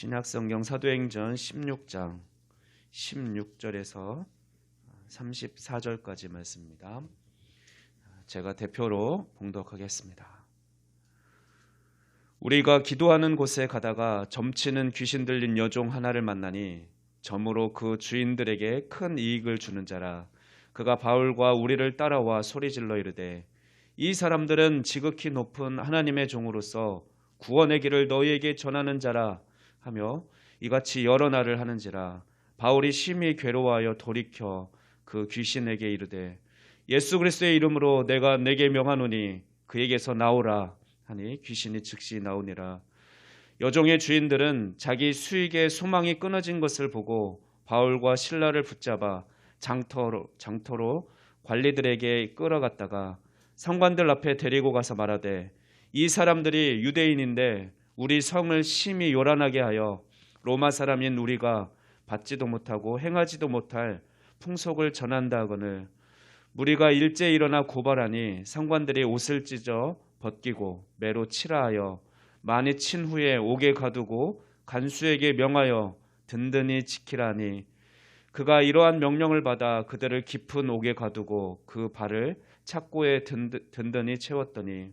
신약성경 사도행전 16장 16절에서 34절까지 말씀입니다. 제가 대표로 봉독하겠습니다. 우리가 기도하는 곳에 가다가 점치는 귀신 들린 여종 하나를 만나니 점으로 그 주인들에게 큰 이익을 주는 자라 그가 바울과 우리를 따라와 소리질러 이르되 이 사람들은 지극히 높은 하나님의 종으로서 구원의 길을 너희에게 전하는 자라 하며 이같이 여러 날을 하는지라 바울이 심히 괴로워하여 돌이켜 그 귀신에게 이르되 예수 그리스도의 이름으로 내가 내게 명하노니 그에게서 나오라. 하니 귀신이 즉시 나오니라. 여종의 주인들은 자기 수익의 소망이 끊어진 것을 보고 바울과 신라를 붙잡아 장터로 장터로 관리들에게 끌어갔다가 상관들 앞에 데리고 가서 말하되 이 사람들이 유대인인데 우리 성을 심히 요란하게 하여 로마 사람인 우리가 받지도 못하고 행하지도 못할 풍속을 전한다 하거늘 무리가 일제 일어나 고발하니 상관들이 옷을 찢어 벗기고 매로 치라하여 많이 친 후에 옥에 가두고 간수에게 명하여 든든히 지키라니 그가 이러한 명령을 받아 그들을 깊은 옥에 가두고 그 발을 착고에 든든히 채웠더니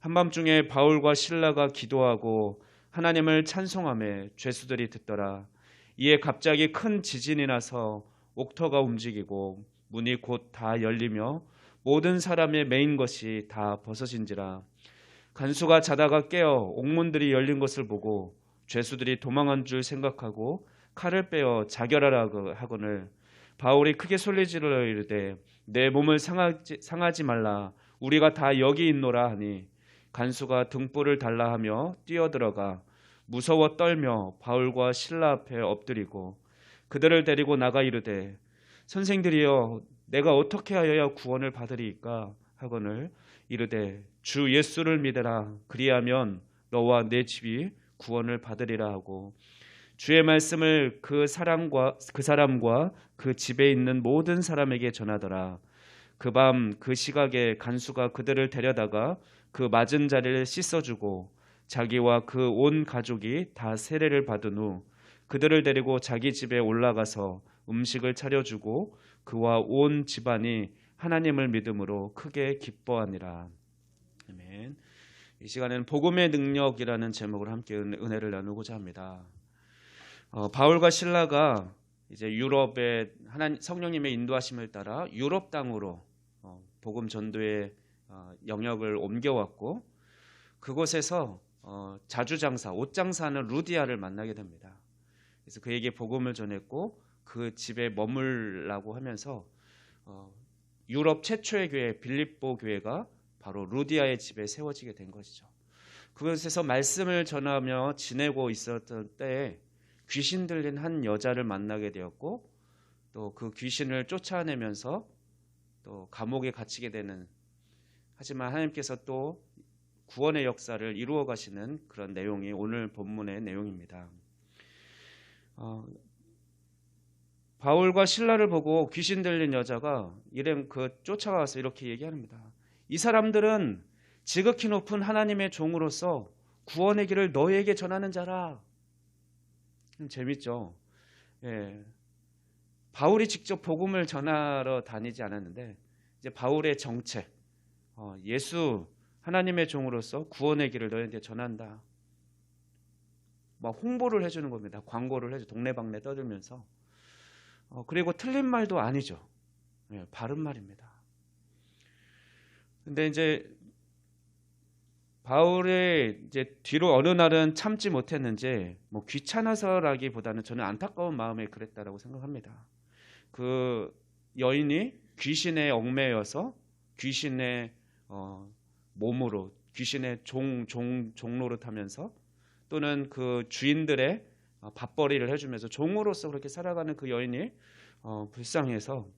한밤중에 바울과 신라가 기도하고 하나님을 찬송함에 죄수들이 듣더라. 이에 갑자기 큰 지진이 나서 옥터가 움직이고 문이 곧 다 열리며 모든 사람의 메인 것이 다 벗어진지라. 간수가 자다가 깨어 옥문들이 열린 것을 보고 죄수들이 도망한 줄 생각하고 칼을 빼어 자결하라 하거늘 바울이 크게 소리지르러 이르되 내 몸을 상하지, 상하지 말라 우리가 다 여기 있노라 하니 간수가 등불을 달라 하며 뛰어들어가 무서워 떨며 바울과 신라 앞에 엎드리고 그들을 데리고 나가 이르되 선생들이여 내가 어떻게 하여야 구원을 받으리까? 하거늘 이르되 주 예수를 믿으라. 그리하면 너와 내 집이 구원을 받으리라 하고 주의 말씀을 그 사람과 그 사람과 그 집에 있는 모든 사람에게 전하더라 그 밤 그 시각에 간수가 그들을 데려다가 그 맞은 자리를 씻어주고 자기와 그 온 가족이 다 세례를 받은 후 그들을 데리고 자기 집에 올라가서 음식을 차려주고 그와 온 집안이 하나님을 믿음으로 크게 기뻐하니라. 아멘. 이 시간에는 복음의 능력이라는 제목으로 함께 은혜를 나누고자 합니다. 어, 바울과 신라가 이제 유럽의 하나님 성령님의 인도하심을 따라 유럽 땅으로 어, 복음 전도의 어, 영역을 옮겨왔고 그곳에서 어, 자주 장사 옷 장사하는 루디아를 만나게 됩니다. 그래서 그에게 복음을 전했고 그 집에 머물라고 하면서 어, 유럽 최초의 교회 빌립보 교회가 바로 루디아의 집에 세워지게 된 것이죠. 그곳에서 말씀을 전하며 지내고 있었던 때에 귀신 들린 한 여자를 만나게 되었고 또 그 귀신을 쫓아내면서 또 감옥에 갇히게 되는 하지만 하나님께서 또 구원의 역사를 이루어 가시는 그런 내용이 오늘 본문의 내용입니다. 어, 바울과 신라를 보고 귀신 들린 여자가 일행 그 쫓아가서 이렇게 얘기합니다. 이 사람들은 지극히 높은 하나님의 종으로서 구원의 길을 너에게 전하는 자라. 음, 재밌죠? 예. 바울이 직접 복음을 전하러 다니지 않았는데 이제 바울의 정책, 어, 예수 하나님의 종으로서 구원의 길을 너희한테 전한다. 막 홍보를 해주는 겁니다. 광고를 해줘 동네방네 떠들면서. 어, 그리고 틀린 말도 아니죠. 네, 바른 말입니다. 근데 이제 바울의 이제 뒤로 어느 날은 참지 못했는지 뭐 귀찮아서라기보다는 저는 안타까운 마음에 그랬다라고 생각합니다. 그 여인이 귀신에 얽매여서 귀신의 어, 몸으로 귀신의 종, 종, 종로를 타면서 또는 그 주인들의 어, 밥벌이를 해주면서 종으로서 그렇게 살아가는 그 여인이 어, 불쌍해서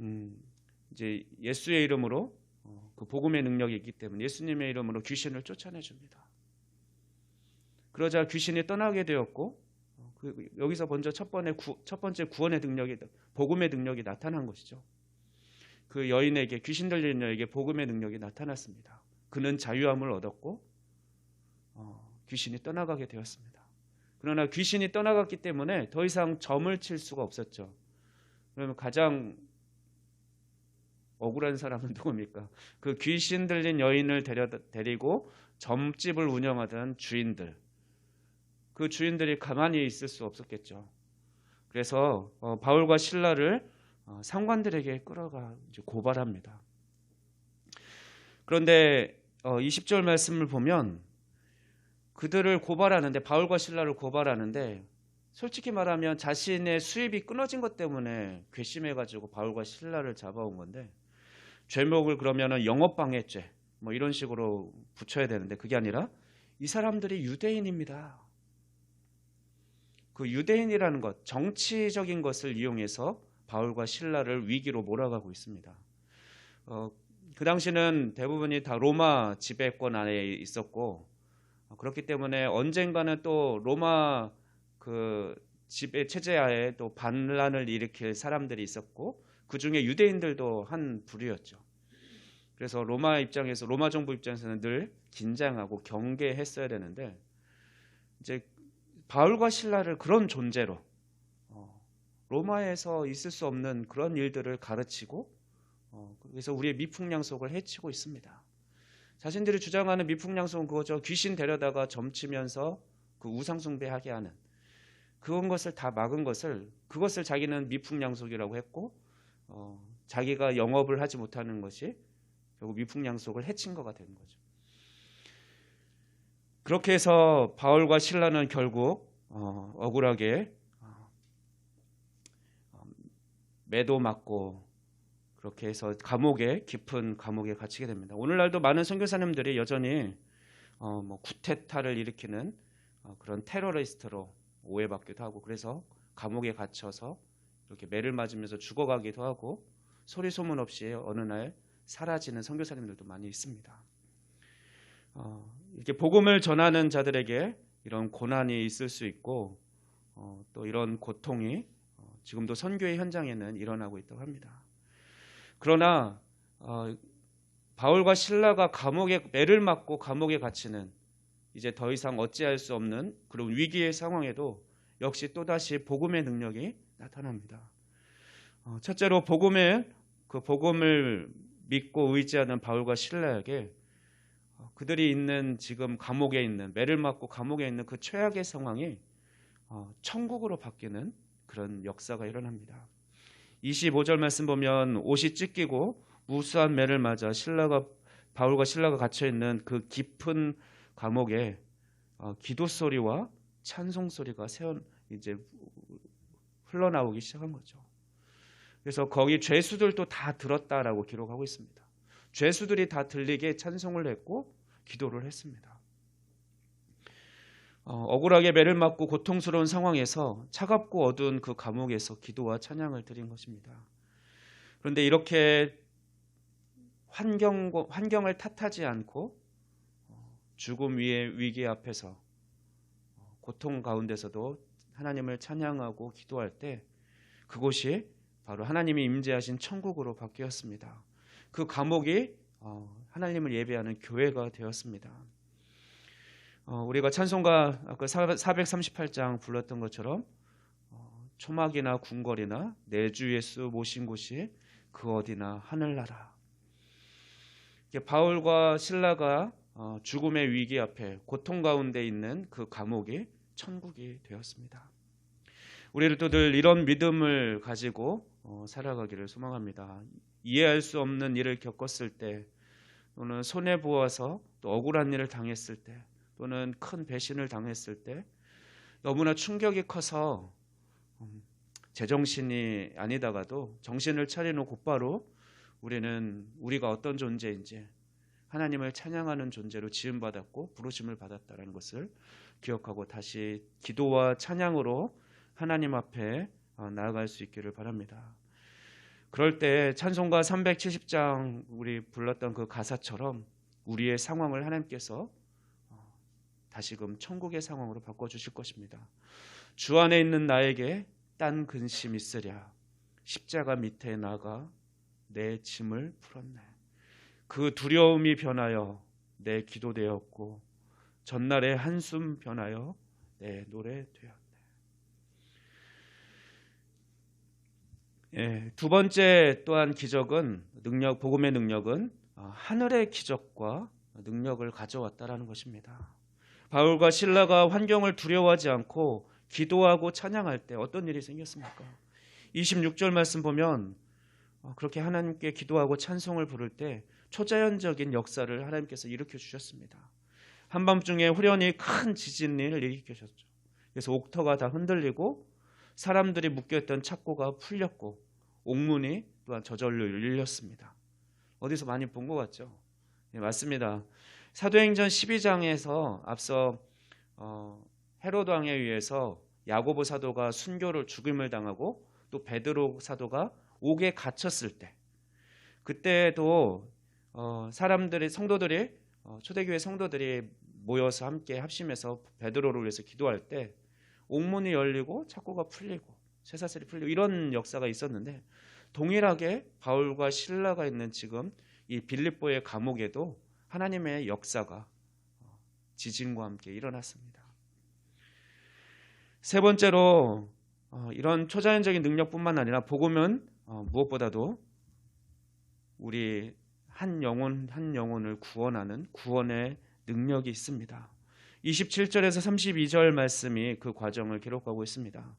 음, 이제 예수의 이름으로 어, 그 복음의 능력이 있기 때문에 예수님의 이름으로 귀신을 쫓아내 줍니다. 그러자 귀신이 떠나게 되었고 어, 그, 여기서 먼저 첫 번째, 구, 첫 번째 구원의 능력이 복음의 능력이 나타난 것이죠. 그 여인에게 귀신 들린 여에게 복음의 능력이 나타났습니다. 그는 자유함을 얻었고 어, 귀신이 떠나가게 되었습니다. 그러나 귀신이 떠나갔기 때문에 더 이상 점을 칠 수가 없었죠. 그러면 가장 억울한 사람은 누굽니까? 그 귀신 들린 여인을 데려, 데리고 점집을 운영하던 주인들. 그 주인들이 가만히 있을 수 없었겠죠. 그래서 어, 바울과 신라를 어, 상관들에게 끌어가 고발합니다. 그런데 어, 20절 말씀을 보면 그들을 고발하는데 바울과 신라를 고발하는데 솔직히 말하면 자신의 수입이 끊어진 것 때문에 괘씸해 가지고 바울과 신라를 잡아온 건데 죄목을 그러면은 영업방해죄 뭐 이런 식으로 붙여야 되는데 그게 아니라 이 사람들이 유대인입니다. 그 유대인이라는 것, 정치적인 것을 이용해서 바울과 신라를 위기로 몰아가고 있습니다. 어, 그 당시는 대부분이 다 로마 지배권 안에 있었고 어, 그렇기 때문에 언젠가는 또 로마 그 지배 체제하에 또 반란을 일으킬 사람들이 있었고 그 중에 유대인들도 한 부류였죠. 그래서 로마 입장에서 로마 정부 입장에서는 늘 긴장하고 경계했어야 되는데 이제 바울과 신라를 그런 존재로 어, 로마에서 있을 수 없는 그런 일들을 가르치고 어, 그래서 우리의 미풍양속을 해치고 있습니다. 자신들이 주장하는 미풍양속은 그거죠. 귀신 데려다가 점치면서 그 우상숭배하게 하는 그런 것을 다 막은 것을 그것을 자기는 미풍양속이라고 했고 어, 자기가 영업을 하지 못하는 것이 결국 미풍양속을 해친 거가 되는 거죠. 그렇게 해서 바울과 신라는 결국 어, 억울하게 어, 매도 맞고 그렇게 해서 감옥에 깊은 감옥에 갇히게 됩니다. 오늘날도 많은 선교사님들이 여전히 어, 뭐 쿠데타를 일으키는 어, 그런 테러리스트로 오해받기도 하고 그래서 감옥에 갇혀서 이렇게 매를 맞으면서 죽어가기도 하고 소리 소문 없이 어느 날 사라지는 선교사님들도 많이 있습니다. 어, 이렇게 복음을 전하는 자들에게 이런 고난이 있을 수 있고 어, 또 이런 고통이 어, 지금도 선교의 현장에는 일어나고 있다고 합니다. 그러나 어, 바울과 신라가 감옥에 매를 맞고 감옥에 갇히는 이제 더 이상 어찌할 수 없는 그런 위기의 상황에도 역시 또다시 복음의 능력이 나타납니다. 어, 첫째로 복음의 그 복음을 믿고 의지하는 바울과 신라에게 어, 그들이 있는 지금 감옥에 있는 매를 맞고 감옥에 있는 그 최악의 상황이 어, 천국으로 바뀌는 그런 역사가 일어납니다. 25절 말씀 보면 옷이 찢기고 무수한 매를 맞아 신라가 바울과 신라가 갇혀 있는 그 깊은 감옥에 기도 소리와 찬송 소리가 세운 이제 흘러나오기 시작한 거죠. 그래서 거기 죄수들도 다 들었다라고 기록하고 있습니다. 죄수들이 다 들리게 찬송을 했고 기도를 했습니다. 어, 억울하게 매를 맞고 고통스러운 상황에서 차갑고 어두운 그 감옥에서 기도와 찬양을 드린 것입니다. 그런데 이렇게 환경, 환경을 탓하지 않고 어, 죽음 위의 위기 앞에서 어, 고통 가운데서도 하나님을 찬양하고 기도할 때 그곳이 바로 하나님이 임재하신 천국으로 바뀌었습니다. 그 감옥이 어, 하나님을 예배하는 교회가 되었습니다. 어, 우리가 찬송가 아까 438장 불렀던 것처럼 어, 초막이나 궁궐이나 내주 예수 모신 곳이 그 어디나 하늘나라. 바울과 신라가 죽음의 위기 앞에 고통 가운데 있는 그 감옥이 천국이 되었습니다. 우리를 또 늘 이런 믿음을 가지고 어, 살아가기를 소망합니다. 이해할 수 없는 일을 겪었을 때 또는 손해 보아서 또 억울한 일을 당했을 때 또는 큰 배신을 당했을 때 너무나 충격이 커서 음, 제정신이 아니다가도 정신을 차리는 곧바로 우리는 우리가 어떤 존재인지 하나님을 찬양하는 존재로 지음받았고 부르심을 받았다는 것을 기억하고 다시 기도와 찬양으로 하나님 앞에 어, 나아갈 수 있기를 바랍니다. 그럴 때 찬송가 370장 우리 불렀던 그 가사처럼 우리의 상황을 하나님께서 어, 다시금 천국의 상황으로 바꿔 주실 것입니다. 주 안에 있는 나에게 딴 근심 있으랴 십자가 밑에 나가 내 짐을 풀었네. 그 두려움이 변하여 내 기도 되었고 전날의 한숨 변하여 내 노래 되었네. 예, 두 번째 또한 기적은 능력 복음의 능력은 어, 하늘의 기적과 능력을 가져왔다라는 것입니다. 바울과 신라가 환경을 두려워하지 않고 기도하고 찬양할 때 어떤 일이 생겼습니까? 26절 말씀 보면 어, 그렇게 하나님께 기도하고 찬송을 부를 때 초자연적인 역사를 하나님께서 일으켜 주셨습니다. 한밤중에 후련히 큰 지진을 일으키셨죠. 그래서 옥터가 다 흔들리고 사람들이 묶여있던 착고가 풀렸고 옥문이 또한 저절로 열렸습니다. 어디서 많이 본 것 같죠? 네, 맞습니다. 사도행전 12장에서 앞서 어, 헤로드 왕에 의해서 야고보 사도가 순교를 죽임을 당하고 또 베드로 사도가 옥에 갇혔을 때 그때도 어, 사람들이 성도들이 어, 초대교회 성도들이 모여서 함께 합심해서 베드로를 위해서 기도할 때 옥문이 열리고 착고가 풀리고 쇠사슬이 풀리고 이런 역사가 있었는데 동일하게 바울과 신라가 있는 지금 이 빌립보의 감옥에도 하나님의 역사가 어, 지진과 함께 일어났습니다. 세 번째로 어, 이런 초자연적인 능력뿐만 아니라 복음은 어, 무엇보다도 우리 한 영혼 한 영혼을 구원하는 구원의 능력이 있습니다. 27절에서 32절 말씀이 그 과정을 기록하고 있습니다.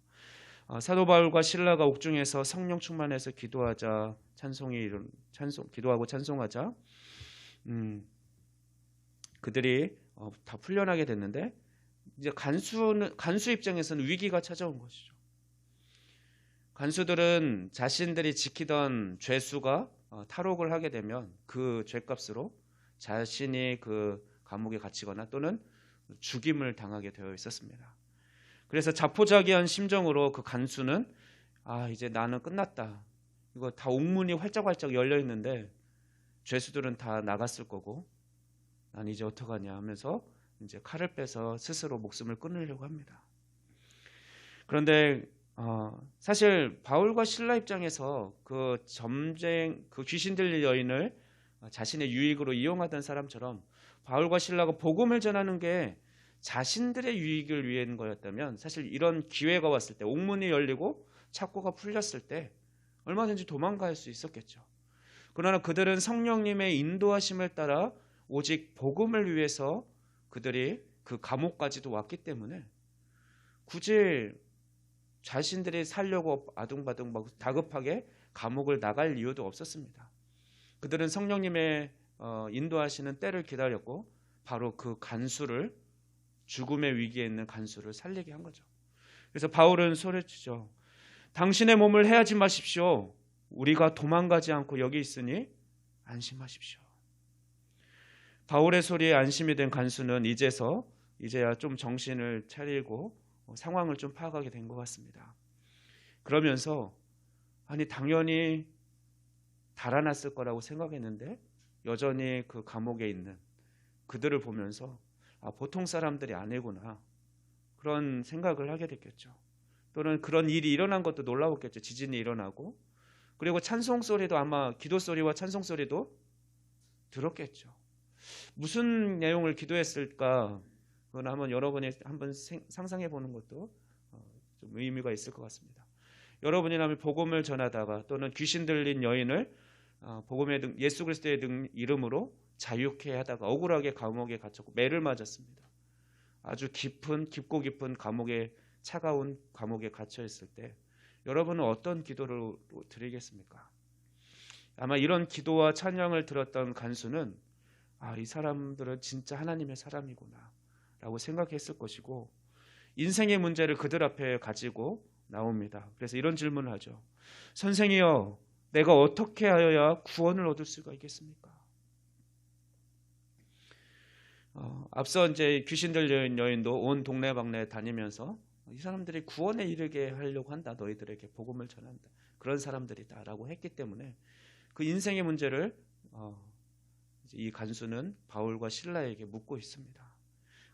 사도 바울과 신라가 옥중에서 성령 충만해서 기도하자 찬송이 찬송 기도하고 찬송하자 음, 그들이 어, 다 풀려나게 됐는데 이제 간수는 간수 입장에서는 위기가 찾아온 것이죠. 간수들은 자신들이 지키던 죄수가 어, 탈옥을 하게 되면 그 죄값으로 자신이 그 감옥에 갇히거나 또는 죽임을 당하게 되어 있었습니다. 그래서 자포자기한 심정으로 그 간수는 아 이제 나는 끝났다. 이거 다 옥문이 활짝활짝 열려 있는데 죄수들은 다 나갔을 거고 난 이제 어떡하냐 하면서 이제 칼을 빼서 스스로 목숨을 끊으려고 합니다. 그런데 어, 사실 바울과 신라 입장에서 그 점쟁 그 귀신 들린 여인을 자신의 유익으로 이용하던 사람처럼 바울과 신라가 복음을 전하는 게 자신들의 유익을 위한 거였다면 사실 이런 기회가 왔을 때 옥문이 열리고 착고가 풀렸을 때 얼마든지 도망갈 수 있었겠죠. 그러나 그들은 성령님의 인도하심을 따라 오직 복음을 위해서 그들이 그 감옥까지도 왔기 때문에 굳이 자신들이 살려고 아둥바둥 막 다급하게 감옥을 나갈 이유도 없었습니다. 그들은 성령님의 어, 인도하시는 때를 기다렸고 바로 그 간수를 죽음의 위기에 있는 간수를 살리게 한 거죠. 그래서 바울은 소리치죠. 당신의 몸을 해하지 마십시오. 우리가 도망가지 않고 여기 있으니 안심하십시오. 바울의 소리에 안심이 된 간수는 이제서 이제야 좀 정신을 차리고 상황을 좀 파악하게 된 것 같습니다. 그러면서 아니 당연히 달아났을 거라고 생각했는데 여전히 그 감옥에 있는 그들을 보면서 아, 보통 사람들이 아니구나 그런 생각을 하게 됐겠죠. 또는 그런 일이 일어난 것도 놀라웠겠죠. 지진이 일어나고 그리고 찬송 소리도 아마 기도 소리와 찬송 소리도 들었겠죠. 무슨 내용을 기도했을까? 그건 한번 여러분이 한번 상상해 보는 것도 어, 좀 의미가 있을 것 같습니다. 여러분이라면 복음을 전하다가 또는 귀신 들린 여인을 어, 복음의 예수 그리스도의 이름으로 자유케 하다가 억울하게 감옥에 갇혔고 매를 맞았습니다. 아주 깊은 깊고 깊은 감옥에 차가운 감옥에 갇혀 있을 때 여러분은 어떤 기도를 드리겠습니까? 아마 이런 기도와 찬양을 들었던 간수는 아, 이 사람들은 진짜 하나님의 사람이구나 라고 생각했을 것이고 인생의 문제를 그들 앞에 가지고 나옵니다. 그래서 이런 질문을 하죠. 선생이여, 내가 어떻게 하여야 구원을 얻을 수가 있겠습니까? 어, 앞서 이제 귀신 들린 여인도 온 동네 방네 다니면서 이 사람들이 구원에 이르게 하려고 한다. 너희들에게 복음을 전한다. 그런 사람들이다라고 했기 때문에 그 인생의 문제를 어, 이 간수는 바울과 신라에게 묻고 있습니다.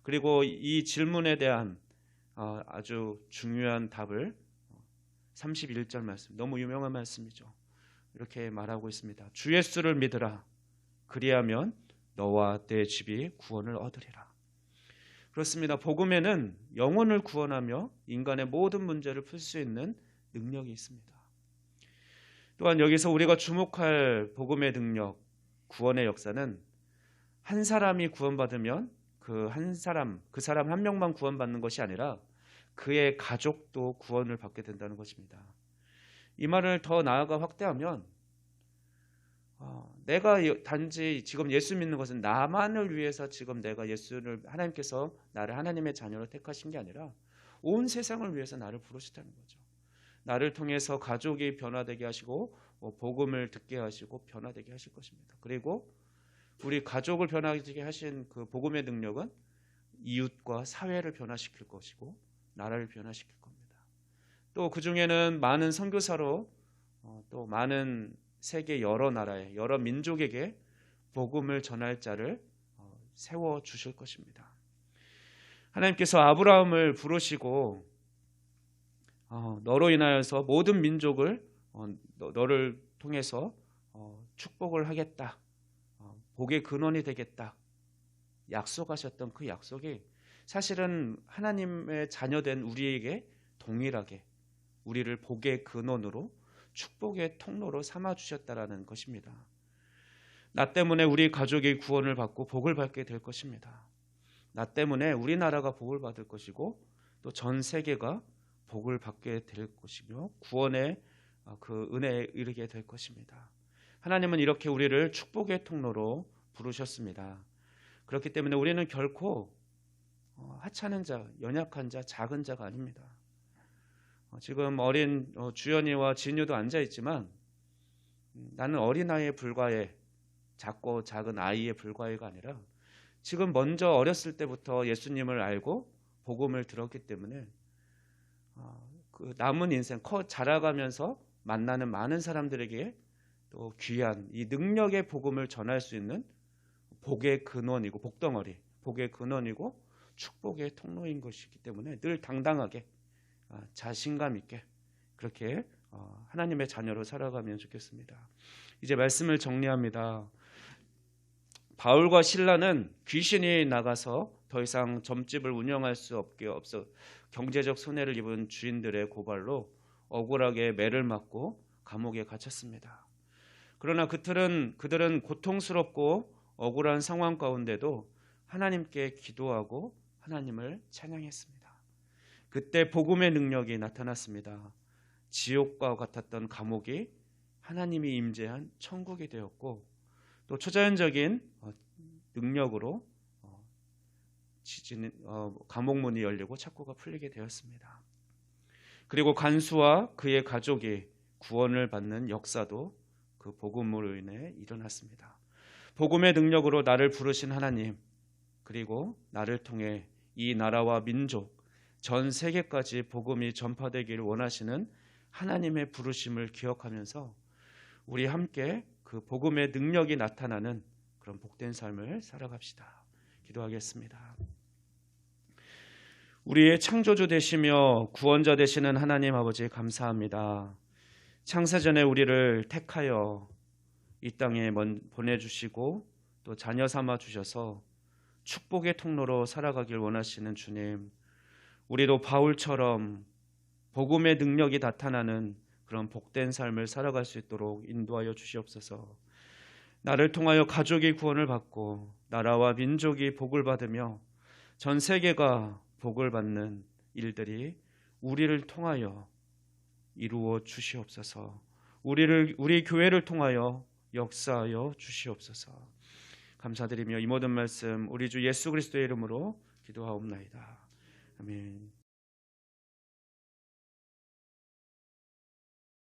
그리고 이 질문에 대한 어, 아주 중요한 답을 31절 말씀 너무 유명한 말씀이죠. 이렇게 말하고 있습니다. 주 예수를 믿으라. 그리하면 너와 내 집이 구원을 얻으리라. 그렇습니다. 복음에는 영혼을 구원하며 인간의 모든 문제를 풀 수 있는 능력이 있습니다. 또한 여기서 우리가 주목할 복음의 능력, 구원의 역사는 한 사람이 구원받으면 그 한 사람, 그 사람 한 명만 구원받는 것이 아니라 그의 가족도 구원을 받게 된다는 것입니다. 이 말을 더 나아가 확대하면 어, 내가 단지 지금 예수 믿는 것은 나만을 위해서 지금 내가 예수를 하나님께서 나를 하나님의 자녀로 택하신 게 아니라 온 세상을 위해서 나를 부르셨다는 거죠. 나를 통해서 가족이 변화되게 하시고 뭐 복음을 듣게 하시고 변화되게 하실 것입니다. 그리고 우리 가족을 변화되게 하신 그 복음의 능력은 이웃과 사회를 변화시킬 것이고 나라를 변화시킬 겁니다. 또 그 중에는 많은 선교사로 어, 또 많은 세계 여러 나라에 여러 민족에게 복음을 전할 자를 어, 세워 주실 것입니다. 하나님께서 아브라함을 부르시고 어, 너로 인하여서 모든 민족을 너를 통해서 축복을 하겠다. 복의 근원이 되겠다. 약속하셨던 그 약속이 사실은 하나님의 자녀된 우리에게 동일하게 우리를 복의 근원으로 축복의 통로로 삼아 주셨다라는 것입니다. 나 때문에 우리 가족이 구원을 받고 복을 받게 될 것입니다. 나 때문에 우리나라가 복을 받을 것이고 또 전 세계가 복을 받게 될 것이며 구원의 그 은혜에 이르게 될 것입니다. 하나님은 이렇게 우리를 축복의 통로로 부르셨습니다. 그렇기 때문에 우리는 결코 어, 하찮은 자, 연약한 자, 작은 자가 아닙니다. 어, 지금 어린 어, 주연이와 진유도 앉아 있지만 음, 나는 어린 아이에 불과해 작고 작은 아이에 불과해가 아니라 지금 먼저 어렸을 때부터 예수님을 알고 복음을 들었기 때문에 그 남은 인생 커 자라가면서 만나는 많은 사람들에게 또 귀한 이 능력의 복음을 전할 수 있는 복의 근원이고 복덩어리, 복의 근원이고 축복의 통로인 것이기 때문에 늘 당당하게 아, 자신감 있게 그렇게 어, 하나님의 자녀로 살아가면 좋겠습니다. 이제 말씀을 정리합니다. 바울과 신라는 귀신이 나가서 더 이상 점집을 운영할 수 없게 없어 경제적 손해를 입은 주인들의 고발로 억울하게 매를 맞고 감옥에 갇혔습니다. 그러나 그들은 그들은 고통스럽고 억울한 상황 가운데도 하나님께 기도하고 하나님을 찬양했습니다. 그때 복음의 능력이 나타났습니다. 지옥과 같았던 감옥이 하나님이 임재한 천국이 되었고 또 초자연적인 어, 능력으로 어, 어, 감옥 문이 열리고 착고가 풀리게 되었습니다. 그리고 간수와 그의 가족이 구원을 받는 역사도 그 복음으로 인해 일어났습니다. 복음의 능력으로 나를 부르신 하나님 그리고 나를 통해 이 나라와 민족 전 세계까지 복음이 전파되기를 원하시는 하나님의 부르심을 기억하면서 우리 함께 그 복음의 능력이 나타나는 그런 복된 삶을 살아갑시다. 기도하겠습니다. 우리의 창조주 되시며 구원자 되시는 하나님 아버지 감사합니다. 창세전에 우리를 택하여 이 땅에 보내주시고 또 자녀 삼아 주셔서 축복의 통로로 살아가길 원하시는 주님, 우리도 바울처럼 복음의 능력이 나타나는 그런 복된 삶을 살아갈 수 있도록 인도하여 주시옵소서. 나를 통하여 가족이 구원을 받고 나라와 민족이 복을 받으며 전 세계가 복을 받는 일들이 우리를 통하여 이루어 주시옵소서. 우리를 우리 교회를 통하여 역사하여 주시옵소서. 감사드리며 이 모든 말씀 우리 주 예수 그리스도의 이름으로 기도하옵나이다. 아멘.